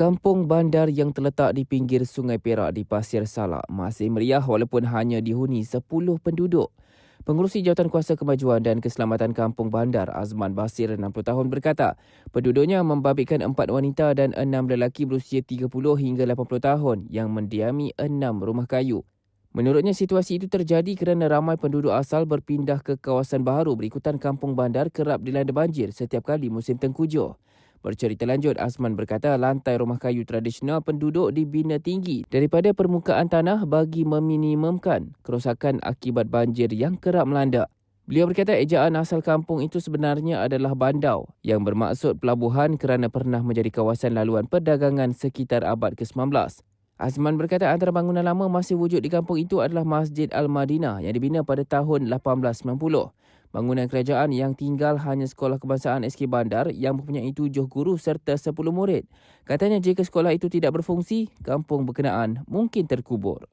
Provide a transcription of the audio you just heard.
Kampung bandar yang terletak di pinggir Sungai Perak di Pasir Salak masih meriah walaupun hanya dihuni 10 penduduk. Pengurusi Jawatan Kuasa Kemajuan dan Keselamatan Kampung Bandar Azman Basir 60 tahun berkata, penduduknya membabitkan 4 wanita dan 6 lelaki berusia 30 hingga 80 tahun yang mendiami 6 rumah kayu. Menurutnya situasi itu terjadi kerana ramai penduduk asal berpindah ke kawasan baru berikutan kampung bandar kerap dilanda banjir setiap kali musim tengkujuh. Bercerita lanjut, Azman berkata lantai rumah kayu tradisional penduduk dibina tinggi daripada permukaan tanah bagi meminimumkan kerosakan akibat banjir yang kerap melanda. Beliau berkata ejaan asal kampung itu sebenarnya adalah bandau yang bermaksud pelabuhan kerana pernah menjadi kawasan laluan perdagangan sekitar abad ke-19. Azman berkata antara bangunan lama masih wujud di kampung itu adalah Masjid Al-Madinah yang dibina pada tahun 1890. Bangunan kerajaan yang tinggal hanya Sekolah Kebangsaan SK Bandar yang mempunyai tujuh guru serta sepuluh murid. Katanya jika sekolah itu tidak berfungsi, kampung berkenaan mungkin terkubur.